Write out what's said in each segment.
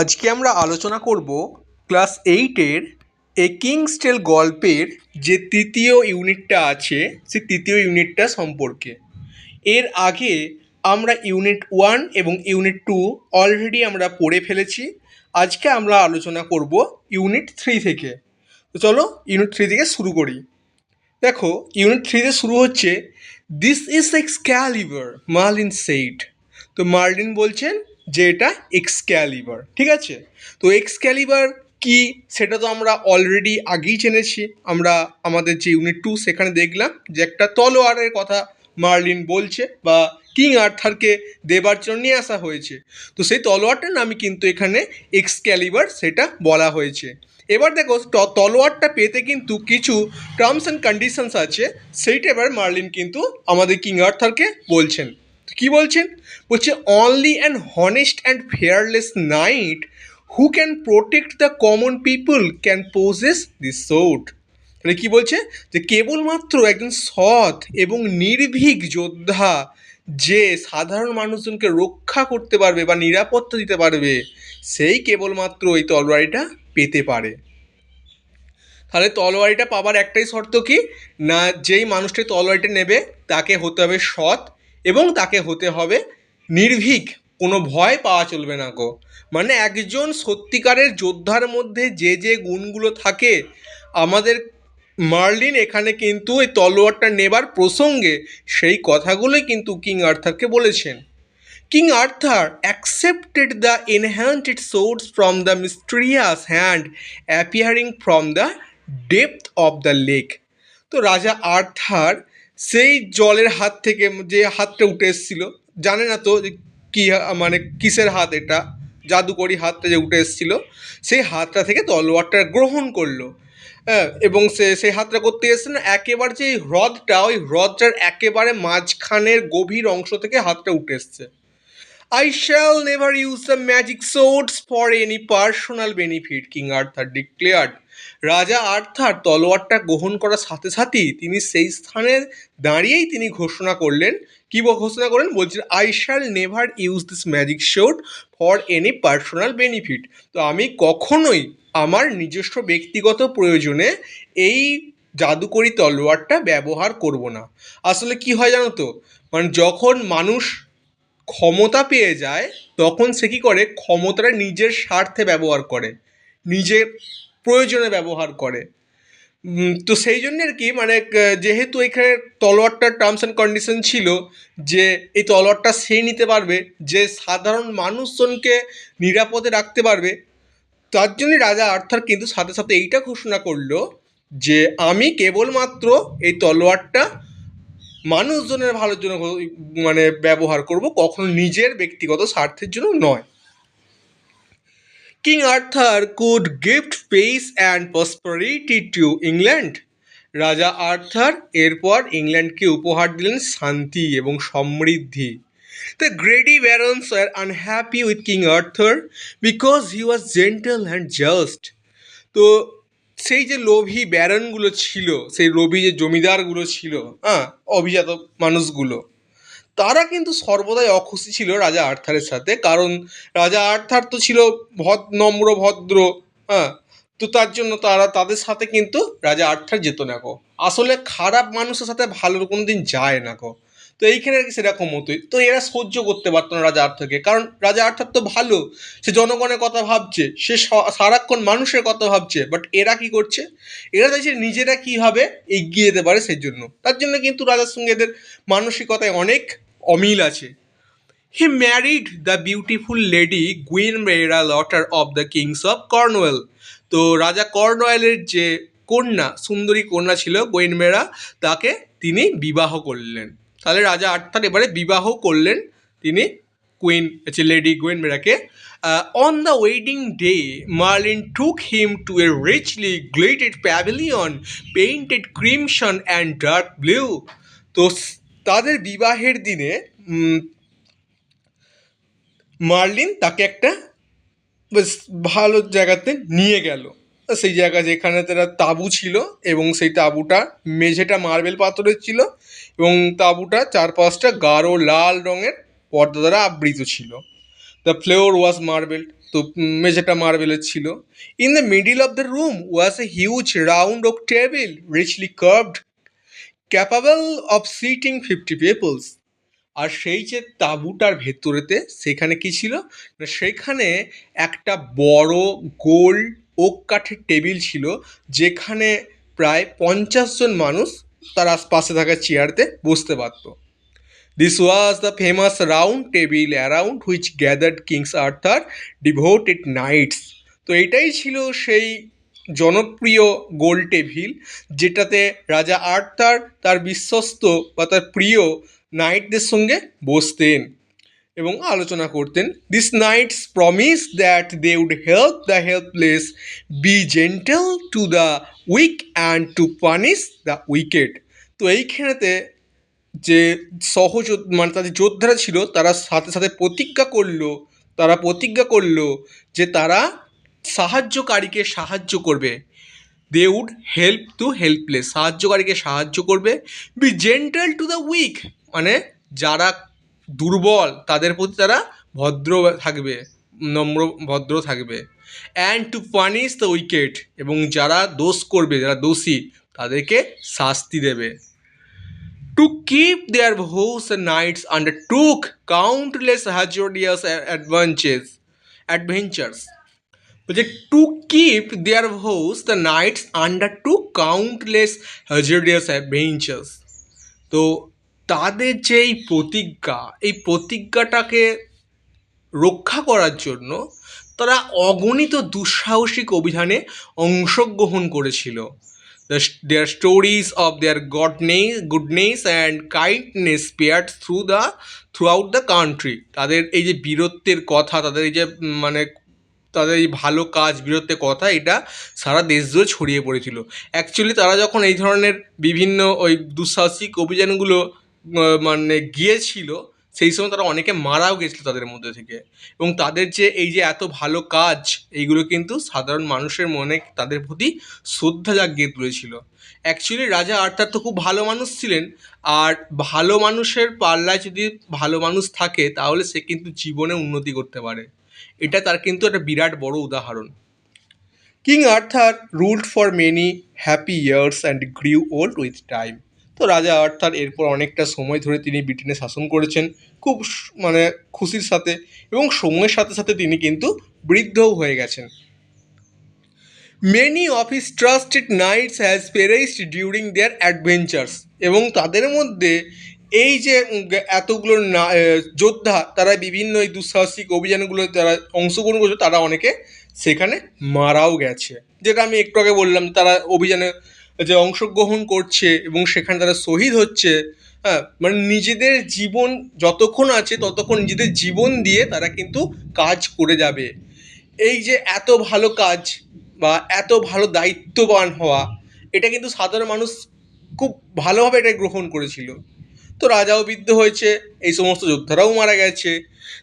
আজকে আমরা আলোচনা করব ক্লাস এইটের এ কিংস টেল গল্পের যে তৃতীয় ইউনিটটা আছে সেই তৃতীয় ইউনিটটা সম্পর্কে। এর আগে আমরা ইউনিট ওয়ান এবং ইউনিট টু অলরেডি আমরা পড়ে ফেলেছি। আজকে আমরা আলোচনা করব ইউনিট থ্রি থেকে। তো চলো ইউনিট থ্রি থেকে শুরু করি। দেখো, ইউনিট থ্রিতে শুরু হচ্ছে দিস ইজ এক্সক্যালিভার মার্লিন সেইট তো মার্লিন বলছেন যে এটা এক্সক্যালিভার ঠিক আছে? তো এক্সক্যালিভার কি সেটা তো আমরা অলরেডি আগেই জেনেছি। আমরা আমাদের যে ইউনিট টু সেখানে দেখলাম যে একটা তলোয়ারের কথা মার্লিন বলছে বা কিং আর্থারকে দেবার জন্য নিয়ে আসা হয়েছে। তো সেই তলোয়ারটার নামই কিন্তু এখানে এক্সক্যালিভার সেটা বলা হয়েছে। এবার দেখো তলোয়ারটা পেতে কিন্তু কিছু টার্মস অ্যান্ড কন্ডিশনস আছে। সেইটা এবার মার্লিন কিন্তু আমাদের কিং আর্থারকে বলছেন। কি বলছেন? বলছে only and honest and fearless knight who can protect the common people can possess this sword মানে কি বলছে? যে কেবলমাত্র একজন সৎ এবং নির্ভীক যোদ্ধা যে সাধারণ মানুষজনকে রক্ষা করতে পারবে বা নিরাপত্তা দিতে পারবে, সেই কেবলমাত্র এই তলোয়ারিটা পেতে পারে। তাহলে তলোয়ারিটা পাবার একটাই শর্ত কি? না, যেই মানুষটি তলোয়ারিটা নেবে, তাকে হতে হবে সৎ এবং তাকে হতে হবে নির্ভীক। কোনো ভয় পাওয়া চলবে না গো। মানে একজন সত্যিকারের যোদ্ধার মধ্যে যে যে গুণগুলো থাকে, আমাদের মার্লিন এখানে কিন্তু এই তলোয়ারটা নেবার প্রসঙ্গে সেই কথাগুলোই কিন্তু কিং আর্থারকে বলেছেন। King Arthur accepted the enhanced swords from the mysterious hand appearing from the depth of the lake তো রাজা আর্থার সেই জলের হাত থেকে যে হাতটা উঠে এসেছিল, জানে না তো যে কী মানে কিসের হাত এটা? জাদুকরি হাতটা যে উঠে এসেছিল, সেই হাতটা থেকে তলোয়ারটা গ্রহণ করল। হ্যাঁ এবং সে, সেই হাতটা করতে এসছে না, একেবারে যে হ্রদটা, ওই হ্রদটার একেবারে মাঝখানের গভীর অংশ থেকে হাতটা উঠে এসছে। I shall never use the magic swords for any personal benefit, King Arthur declared. রাজা আর্থার তলোয়ারটা গ্রহণ করার সাথে সাথেই তিনি সেই স্থানে দাঁড়িয়েই তিনি ঘোষণা করলেন। কি ঘোষণা করলেন? বলছেন I shall never use this magic sword for any personal benefit তো আমি কখনোই আমার নিজস্ব ব্যক্তিগত প্রয়োজনে এই জাদুকরি তলোয়ারটা ব্যবহার করব না। আসলে কি হয় জানো তো? মানে যখন মানুষ ক্ষমতা পেয়ে যায়, তখন সে কী করে? ক্ষমতাটা নিজের স্বার্থে ব্যবহার করে, নিজের প্রয়োজনে ব্যবহার করে। তো সেই জন্য আর কি মানে যেহেতু এখানে তলোয়ারটার টার্মস অ্যান্ড কন্ডিশন ছিল যে, এই তলোয়ারটা সে নিতে পারবে, যে সাধারণ মানুষজনকে নিরাপদে রাখতে পারবে, তার জন্যই রাজা আর্থার কিন্তু সাথে সাথে এইটা ঘোষণা করল যে, আমি কেবলমাত্র এই তলোয়ারটা মানুষজনের ভালোর জন্য মানে ব্যবহার করব, কখনো নিজের ব্যক্তিগত স্বার্থের জন্য নয়। King Arthur could gift peace and prosperity to England রাজা আর্থার এরপর ইংল্যান্ডকে উপহার দিলেন শান্তি এবং সমৃদ্ধি। The greedy barons are unhappy with King Arthur because he was gentle and just তো সেই যে লোভী ব্যারনগুলো ছিল, সেই লোভী যে জমিদারগুলো ছিল হ্যাঁ অভিজাত মানুষগুলো, তারা কিন্তু সর্বদাই অখুশি ছিল রাজা আর্থারের সাথে। কারণ রাজা আর্থার তো ছিল ভদ, নম্র, ভদ্র হ্যাঁ তো তার জন্য তারা, তাদের সাথে কিন্তু রাজা আর্থার যেত না গো। আসলে খারাপ মানুষের সাথে ভালো কোনো দিন যায় না গো। তো এইখানে আর কি সেরকম মতোই। তো এরা সহ্য করতে পারতো না রাজা আর্থারকে। কারণ রাজা আর্থার তো ভালো, সে জনগণের কথা ভাবছে, সে সারাক্ষণ মানুষের কথা ভাবছে বাট এরা কি করছে? এরা চাইছে নিজেরা কীভাবে এগিয়ে যেতে পারে সেই জন্য। তার জন্য কিন্তু রাজার সঙ্গে এদের মানসিকতায় অনেক অমিল আছে। He married the beautiful lady Guinevere daughter of the kings of Cornwall তো রাজা কর্নওয়েলের যে কন্যা, সুন্দরী কন্যা ছিল গোয়েনমেরা তাকে তিনি বিবাহ করলেন। তাহলে রাজা আর্থার এবারে বিবাহ করলেন তিনি কুইন হচ্ছে lady গোয়েনমেরাকে on the wedding day Merlin took him to a richly gilded pavilion painted crimson and dark blue তো তাদের বিবাহের দিনে মার্লিন তাকে একটা বেশ ভালো জায়গাতে নিয়ে গেল। সেই জায়গা যেখানে তারা তাঁবু ছিল এবং সেই তাঁবুটা মেঝেটা মার্বেল পাথরের ছিল। এবং তাঁবুটা চারপাশটা গাঢ় লাল রঙের পর্দা দ্বারা আবৃত ছিল। দ্য ফ্লোর ওয়াজ মার্বেল তো মেঝেটা মার্বেলের ছিল। In the middle of the room was a huge round of table richly carved capable of seating fifty peoples আর সেই যে তাঁবুটার ভেতরেতে সেখানে কি ছিল? না, সেখানে একটা বড় গোল ওক কাঠের টেবিল ছিল, যেখানে প্রায় পঞ্চাশ জন মানুষ তার আশপাশে থাকা চেয়ারতে বসতে পারতো। This was the famous round table around which gathered kings Arthur devoted knights তো এটাই ছিল সেই জনপ্রিয় গোল টেবিল যেটাতে রাজা আর্থার তার বিশ্বস্ত বা তার প্রিয় নাইটদের সঙ্গে বসতেন। এবং আলোচনা করতেন this knights promise that they would help the helpless be gentle to the weak and to punish the wicked তো এইখানেতে যে সহজ মানে তাদের যোদ্ধারা ছিল, তারা সাথে সাথে প্রতিজ্ঞা করল, তারা প্রতিজ্ঞা করল যে তারা সাহায্যকারীকে সাহায্য করবে। They would help to helpless সাহায্যকারীকে সাহায্য করবে be gentle to the weak মানে যারা দুর্বল, তাদের প্রতি তারা ভদ্র থাকবে, নম্র, ভদ্র থাকবে। And to punish the wicked এবং যারা দোষ করবে, যারা দোষী, তাদেরকে শাস্তি দেবে। To keep their vows knights under undertook countless hazardous adventures. Adventures বলছে to keep their vows the knights under to countless hazardous adventures তো তাদের যে এই প্রতিজ্ঞা, এই প্রতিজ্ঞাটাকে রক্ষা করার জন্য তারা অগণিত দুঃসাহসিক অভিযানে অংশগ্রহণ করেছিল। Their stories of their goodness goodness and kindness spread through the throughout the country তাদের এই যে বীরত্বের কথা, তাদের এই যে মানে তাদের এই ভালো কাজ, বীরত্বের কথা, এটা সারা দেশ জুড়ে ছড়িয়ে পড়েছিল। অ্যাকচুয়ালি তারা যখন এই ধরনের বিভিন্ন ওই দুঃসাহসিক অভিযানগুলো মানে গিয়েছিল, সেই সময় তারা অনেকে মারাও গেছিল তাদের মধ্যে থেকে। এবং তাদের যে এই যে এত ভালো কাজ, এইগুলো কিন্তু সাধারণ মানুষের মনে তাদের প্রতি শ্রদ্ধা জাগিয়ে তুলেছিল। অ্যাকচুয়ালি রাজা আর্থার তো খুব ভালো মানুষ ছিলেন। আর ভালো মানুষের পাল্লায় যদি ভালো মানুষ থাকে, তাহলে সে কিন্তু জীবনে উন্নতি করতে পারে। এটা তার কিন্তু একটা বিরাট বড় উদাহরণ। King Arthur ruled for many happy years and grew old with time তো রাজা আর্থার এরপর অনেকটা সময় ধরে তিনি ব্রিটেনে শাসন করেছেন, খুব মানে খুশির সাথে এবং সময়ের সাথে সাথে তিনি কিন্তু বৃদ্ধও হয়ে গেছেন। Many of his trusted knights has perished during their adventures এবং তাদের মধ্যে এই যে এতগুলো না যোদ্ধা তারা বিভিন্ন এই দুঃসাহসিক অভিযানগুলো তারা অংশগ্রহণ করছে, তারা অনেকে সেখানে মারাও গেছে। যেটা আমি একটু আগে বললাম, তারা অভিযানে যে অংশগ্রহণ করছে এবং সেখানে তারা শহীদ হচ্ছে হ্যাঁ মানে নিজেদের জীবন যতক্ষণ আছে ততক্ষণ নিজেদের জীবন দিয়ে তারা কিন্তু কাজ করে যাবে। এই যে এত ভালো কাজ বা এত ভালো দায়িত্ববান হওয়া, এটা কিন্তু সাধারণ মানুষ খুব ভালোভাবে এটা গ্রহণ করেছিল। তো রাজাও বিদ্ধ হয়েছে, এই সমস্ত যোদ্ধারাও মারা গেছে।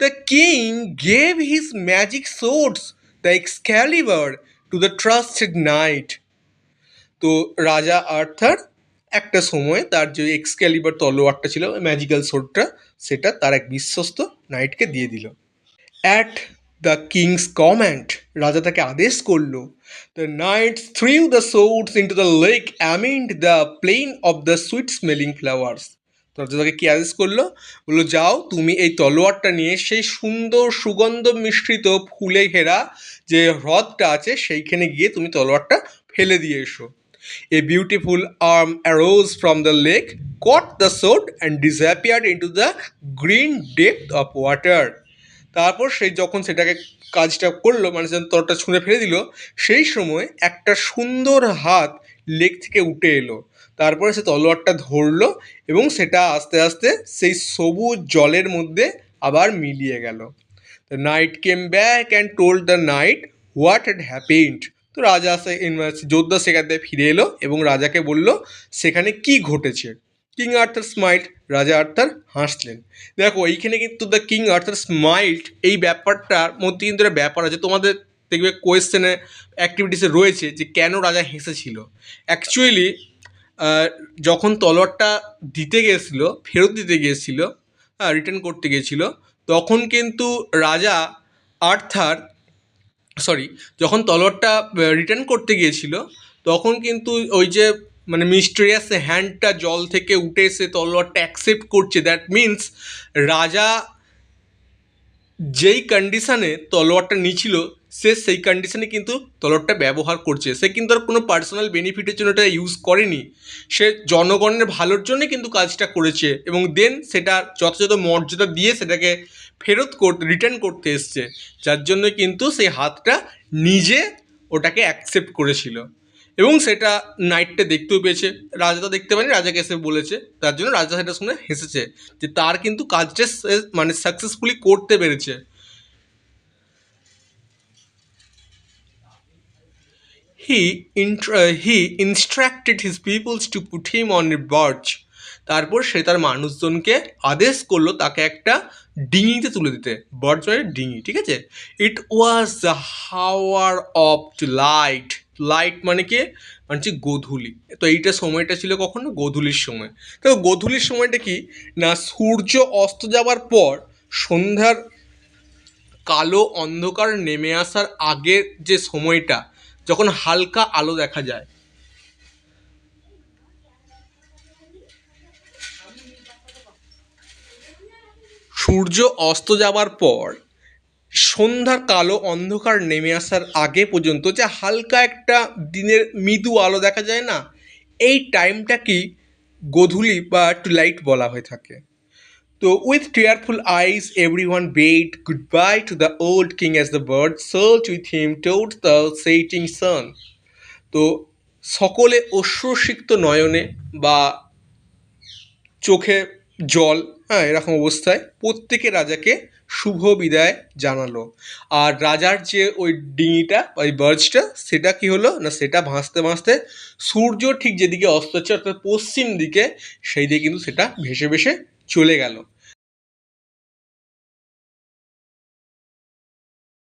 The king gave his magic sword the Excalibur to the trusted knight তো রাজা আর্থার একটা সময় তার যে এক্সক্যালিবার তলোয়ারটা ছিল ম্যাজিক্যাল সোর্ডটা সেটা তার এক বিশ্বস্ত নাইটকে দিয়ে দিল। অ্যাট দ্য কিংস কম্যান্ড রাজা তাকে আদেশ করল the knights threw the swords into the lake amid the plain of the sweet smelling flowers তো রাজা তাকে কি আদেশ করল? বলল, যাও, তুমি এই তলোয়ারটা নিয়ে সেই সুন্দর সুগন্ধ মিশ্রিত ফুলে ঘেরা যে হ্রদটা আছে, সেইখানে গিয়ে তুমি তলোয়ারটা ফেলে দিয়ে এসো। A beautiful arm arose from the lake, caught the sword, and disappeared into the green depth of water. তারপর সেই যখন সেটাকে কাজটা করল মানে যখন তরটা ছুঁড়ে ফেলে দিল সেই সময় একটা সুন্দর হাত লেক থেকে উঠে এলো। তারপরে সে তলোয়ারটা ধরলো এবং সেটা আস্তে আস্তে সেই সবুজ জলের মধ্যে আবার মিলিয়ে গেল। The knight came back and told the knight what had happened তো রাজা সে যোদ্ধা সেখান থেকে ফিরে এলো এবং রাজাকে বলল, সেখানে কি ঘটেছে? কিং আর্থার স্মাইল্ড রাজা আর্থার হাসলেন। দেখো, এইখানে কিন্তু দ্য কিং আর্থার স্মাইল্ড এই ব্যাপারটার মধ্যে কিন্তু একটা ব্যাপার আছে। তোমাদের দেখবে কোয়েশ্চেনে অ্যাক্টিভিটিসে রয়েছে যে কেন রাজা হেসেছিল। অ্যাকচুয়ালি যখন তলোয়ারটা দিতে গিয়েছিল, ফেরত দিতে গিয়েছিল হ্যাঁ রিটার্ন করতে গিয়েছিল, তখন কিন্তু রাজা আর্থার সরি যখন তলোয়ারটা রিটার্ন করতে গিয়েছিল, তখন কিন্তু ওই যে মানে মিস্টেরিয়াস হ্যান্ডটা জল থেকে উঠে এসে তলোয়ারটা অ্যাকসেপ্ট করছে। দ্যাট মিন্স রাজা যেই কন্ডিশানে তলোয়ারটা নিয়েছিল সে সেই কন্ডিশানে কিন্তু তলরটা ব্যবহার করছে। সে কিন্তু আর কোনো পার্সোনাল বেনিফিটের জন্য এটা ইউজ করেনি। সে জনগণের ভালোর জন্যই কিন্তু কাজটা করেছে এবং দেন সেটা যথাযথ মর্যাদা দিয়ে সেটাকে ফেরত করতে রিটার্ন করতে এসছে। যার জন্য কিন্তু সেই হাতটা নিজে ওটাকে অ্যাকসেপ্ট করেছিল। এবং সেটা নাইটটা দেখতেও পেয়েছে। রাজা তো দেখতে পায়নি রাজাকে এসে বলেছে। তার জন্য রাজা সেটা শুনে হেসেছে যে তার কিন্তু কাজটা মানে সাকসেসফুলি করতে পেরেছে। He he instructed his peoples to put him on a barge তারপর সে তার মানুষজনকে আদেশ করল তাকে একটা ডিঙিতে তুলে দিতে। বার্চ মানে ডিঙি, ঠিক আছে? It was the hour of light light মানে কি? মানে হচ্ছে গোধূলি। তো এইটা সময়টা ছিল কখন? গোধূলির সময়। তো গোধূলির সময়টা কি? না, সূর্য অস্ত যাওয়ার পর সন্ধ্যার কালো অন্ধকার নেমে আসার আগের যে সময়টা যখন হালকা আলো দেখা যায়। সূর্য অস্ত যাওয়ার পর সন্ধ্যার কালো অন্ধকার নেমে আসার আগে পর্যন্ত যে হালকা একটা দিনের মৃদু আলো দেখা যায় না, এই টাইমটাকেই গোধূলি বা টুলাইট বলা হয়ে থাকে। তো with tearful eyes every one bade goodbye to the old king as the barge search with him towed the setting sun তো, সকলে অশ্রুসিক্ত নয়নে বা চোখে জল হ্যাঁ এরকম অবস্থায় প্রত্যেকে রাজাকে শুভ বিদায় জানালো। আর রাজার যে ওই ডিঙিটা ওই বার্জটা সেটা কি হলো? না, সেটা ভাসতে ভাসতে সূর্য ঠিক যেদিকে অস্ত হচ্ছে অর্থাৎ পশ্চিম দিকে, সেই দিকে কিন্তু সেটা ভেসে ভেসে চলে গেল।